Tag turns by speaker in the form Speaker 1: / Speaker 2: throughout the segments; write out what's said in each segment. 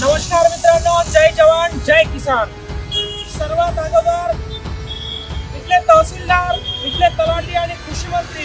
Speaker 1: नमस्कार मित्रांनो जय जवान जय किसान. सर्वात अगोदर इथले तहसीलदार इथले तलाठी आणि कृषी मंत्री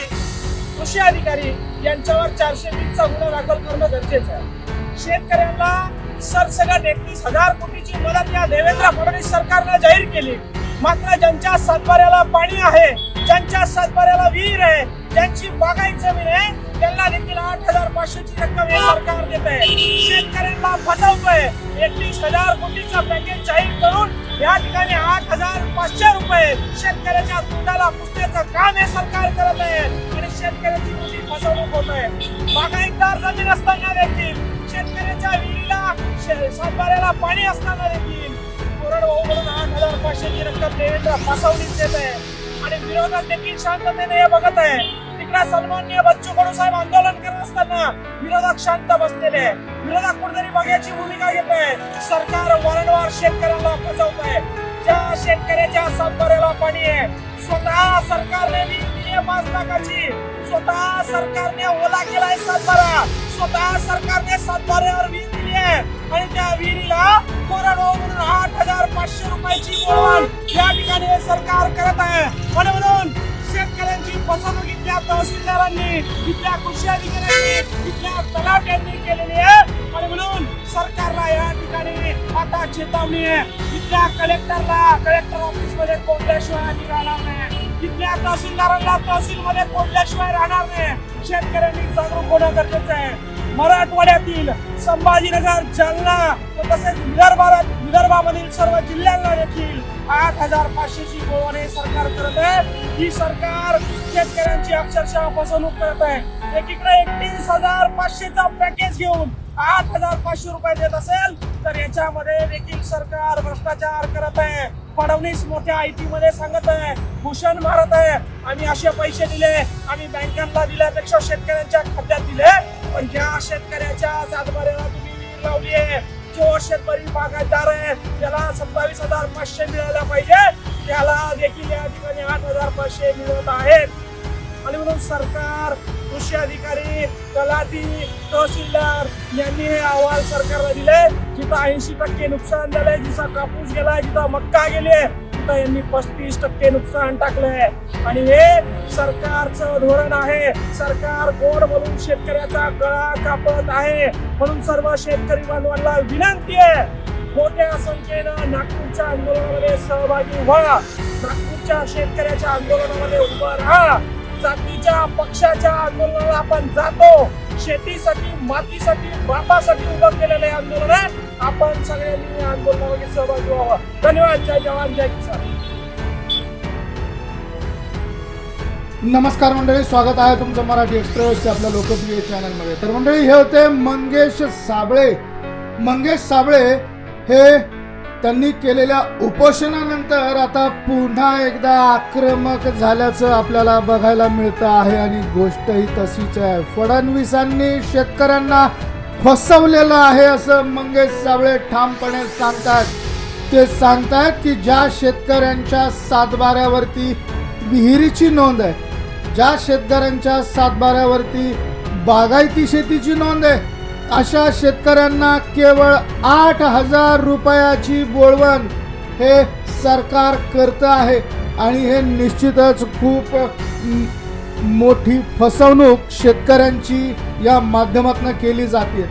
Speaker 1: कृषी अधिकारी यांच्यावर चारशे वीसचा गुन्हा दाखल करणं गरजेचं आहे. शेतकऱ्यांना सरसगट एकवीस हजार कोटीची मदत या देवेंद्र फडणवीस सरकारनं जाहीर केली. मात्र ज्यांच्या सातबाऱ्याला पाणी आहे ज्यांच्या सातबाऱ्याला विहीर आहे ज्यांची बागायत जमीन आहे त्यांना देखील आठ हजार पाचशेची रक्कम हे सरकार देत आहे. शेतकऱ्यांना फसवतोय. एकवीस हजार कोटीचा पॅकेज जाहीर करून या ठिकाणी आठ हजार पाचशे रुपये शेतकऱ्याच्या तोंडाला पुसण्याचं काम हे सरकार करत आहे. आणि शेतकऱ्याची मोठी फसवणूक होत आहे. बागायतदार जमीन असताना देखील शेतकऱ्याच्या विहिरीला शे- सातबाऱ्याला पाणी असताना देखील कोरडवाहू म्हणून आठ हजार पाचशेची रक्कम देवेंद्र फसवणूक देत आहे. आणि विरोधक देखील शांततेने हे बघत आहे. तिकडे सन्मान्य बच्चू कडू साहेब आंदोलन करत असताना विरोधक शांत बसलेले विरोधक कुठेतरी बघ्याची भूमिका घेत आहे. सरकार वारंवार शेतकऱ्यांना फसवत आहे ज्या शेतकऱ्याच्या सातबाऱ्याला पाणी आहे स्वतः सरकारने दिली पाच लाखाची. स्वतः सरकारने ओला केलाय सातबारा. स्वतः सरकारने सातबाऱ्यावर वीज दिली आहे. आणि त्या विहिरीला पाचशे रुपयाची बोलवण या ठिकाणी हे सरकार करत आहे. म्हणून शेतकऱ्यांची फसवणूक इथल्या तहसीलदारांनी इथल्या कृषी अधिकाऱ्यांनी इथल्या तलाट्यांनी केलेली आहे. आणि म्हणून सरकारला या ठिकाणी आता चेतावणी आहे. इथल्या कलेक्टरला कलेक्टर ऑफिसमध्ये कोणत्याशिवाय अधिकार नाही. इथल्या तहसीलदारांना तहसील मध्ये कोणत्याशिवाय राहणार नाही. शेतकऱ्यांनी जागरूक होणं गरजेचं आहे. मराठवाड्यातील संभाजीनगर जालना तसेच विदर्भात विदर्भामधील सर्व जिल्ह्यांना देखील आठ हजार पाचशेची गोवाने सरकार करत आहे. ही सरकार शेतकऱ्यांची अक्षरशः फसवणूक करत आहे. एकीकडे एकतीस हजार पाचशेचा पॅकेज घेऊन आठ हजार पाचशे रुपये देत असेल तर याच्यामध्ये देखील सरकार भ्रष्टाचार करत आहे. फडणवीस मोठ्या आयटी मध्ये सांगत आहे भूषण मारत आहे. आम्ही असे पैसे दिले आम्ही बँकांना दिल्यापेक्षा शेतकऱ्यांच्या खात्यात दिले. पण ज्या शेतकऱ्याच्या सातबाऱ्याला तुम्ही लावली आहे जो शेतकरी बागायतदार आहे. त्याला सत्तावीस हजार पाचशे मिळायला पाहिजे. त्याला देखील या ठिकाणी आठ हजार पाचशे मिळत आहेत. आणि म्हणून सरकार कृषी अधिकारी तलाठी तहसीलदार यांनी हे अहवाल सरकारला दिले जिथं ऐंशी टक्के नुकसान झालंय जिथं कापूस गेलाय जिथं मक्का गेले तिथं यांनी पस्तीस टक्के नुकसान टाकलंय. आणि हे सरकारचं धोरण आहे. सरकार गोड बोलून शेतकऱ्याचा गळा कापत आहे. म्हणून सर्व शेतकरी बांधवांना विनंती आहे मोठ्या संख्येनं नागपूरच्या आंदोलनामध्ये सहभागी व्हा. नागपूरच्या शेतकऱ्याच्या आंदोलनामध्ये उभं राहा. जातीच्या पक्षाच्या आंदोलनाला आपण जातो. शेतीसाठी मातीसाठी बापासाठी उभं केलेलं हे आंदोलन आहे. आपण सगळ्यांनी या आंदोलनामध्ये सहभागी व्हावं. धन्यवाद. जय जवान जय किसान.
Speaker 2: नमस्कार मंडळी स्वागत आहे तुमचं मराठी एक्सप्रेस आपल्या लोकप्रिय चॅनलमध्ये तर मंडळी हे होते मंगेश साबळे. मंगेश साबळे हे त्यांनी केलेल्या उपोषणानंतर आता पुन्हा एकदा आक्रमक झाल्याचं आपल्याला बघायला मिळतं आहे. आणि गोष्टही तशीच आहे. फडणवीसांनी शेतकऱ्यांना फसवलेलं आहे असं मंगेश साबळे ठामपणे सांगतात ते सांगतात की ज्या शेतकऱ्यांच्या सातबाऱ्यावरती विहिरीची नोंद आहे ज्या शेतकऱ्यांच्या सातबाऱ्यावरती बागायती शेतीची नोंद आहे अशा शेतकऱ्यांना केवळ आठ हजार रुपयाची बोळवण हे सरकार करतं आहे आणि हे निश्चितच खूप मोठी फसवणूक शेतकऱ्यांची या माध्यमातून केली जाते.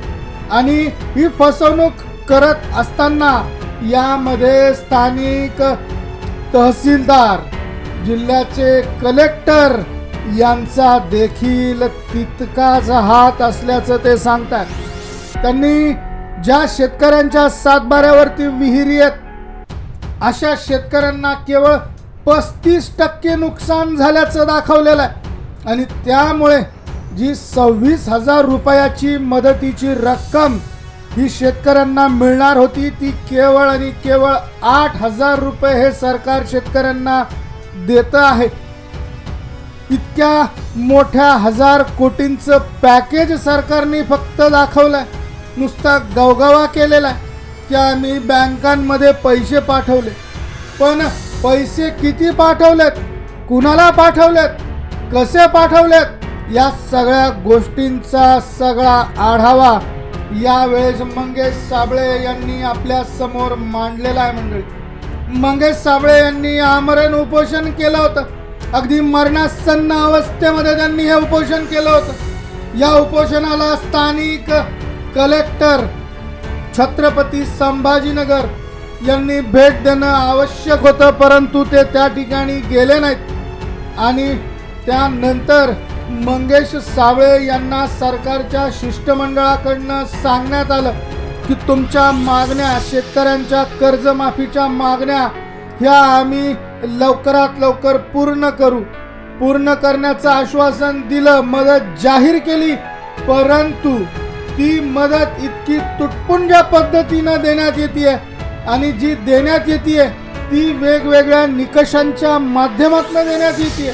Speaker 2: आणि ही फसवणूक करत असताना यामध्ये स्थानिक तहसीलदार जिल्ह्याचे कलेक्टर यांचा देखील तितकाच हात असल्याचं ते सांगतात. त्यांनी ज्या शेतकऱ्यांच्या सातबाऱ्यावरती विहिरी आहेत अशा शेतकऱ्यांना केवळ पस्तीस टक्के नुकसान झाल्याचं दाखवलेलं आहे. आणि त्यामुळे जी सव्वीस हजार रुपयाची मदतीची रक्कम ही शेतकऱ्यांना मिळणार होती ती केवळ आणि केवळ आठ हजार रुपये हे सरकार शेतकऱ्यांना देतं आहे. इतक्या मोठ्या हजार कोटींचं पॅकेज सरकारने फक्त दाखवलंय. नुसता गवगवा केलेला आहे. की आम्ही बँकांमध्ये पैसे पाठवले. पण पैसे किती पाठवलेत? कुणाला पाठवलेत? कसे पाठवलेत? या सगळ्या गोष्टींचा सगळा आढावा यावेळेस मंगेश साबळे यांनी आपल्यासमोर मांडलेला आहे मंडळी. मंगेश साबळे यांनी आमरण उपोषण केलं होतं. अगदी मरणासन्न अवस्थेमध्ये त्यांनी हे उपोषण केलं होतं. या उपोषणाला स्थानिक कलेक्टर छत्रपती संभाजीनगर यांनी भेट देणं आवश्यक होतं परंतु ते त्या ठिकाणी गेले नाहीत. आणि त्यानंतर मंगेश सावळे यांना सरकारच्या शिष्टमंडळाकडनं सांगण्यात आलं की तुमच्या मागण्या शेतकऱ्यांच्या कर्जमाफीच्या मागण्या ह्या आम्ही लवकरात लवकर पूर्ण करू. पूर्ण करण्याचं आश्वासन दिलं मदत जाहीर केली परंतु ती मदत इतकी तुटपुंज्या पद्धतीनं देण्यात येते आणि जी देण्यात येते ती वेगवेगळ्या निकषांच्या माध्यमातून देण्यात येते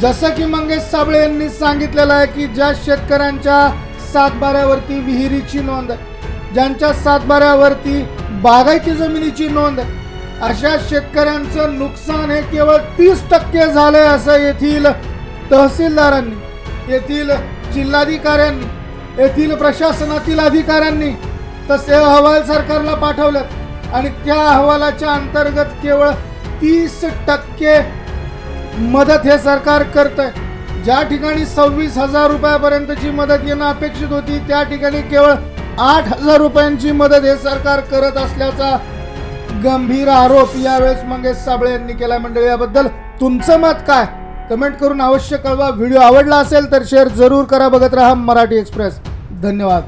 Speaker 2: जसं की मंगेश साबळे यांनी सांगितलेलं आहे की ज्या शेतकऱ्यांच्या सातबाऱ्यावरती विहिरीची नोंद आहे ज्यांच्या सातबाऱ्यावरती बागायती जमिनीची नोंद आहे अशा शेतकऱ्यांचं नुकसान हे केवळ तीस टक्के झालंय असं येथील तहसीलदारांनी येथील जिल्हाधिकाऱ्यांनी येथील प्रशासनातील अधिकाऱ्यांनी तसे अहवाल सरकारला पाठवलेत. आणि त्या अहवालाच्या अंतर्गत केवळ तीस टक्के मदत हे सरकार करत आहे ज्या ठिकाणी सव्वीस हजार रुपयापर्यंतची मदत येणं अपेक्षित होती त्या ठिकाणी केवळ आठ हजार रुपयांची मदत हे सरकार करत असल्याचा गंभीर आरोप यावेळेस मंगेश साबळे यांनी केला मंडळी याबद्दल तुमचं मत काय? कमेंट करून अवश्य कळवा. व्हिडिओ आवडला असेल तर शेअर जरूर करा. बघत राहा मराठी एक्सप्रेस. धन्यवाद.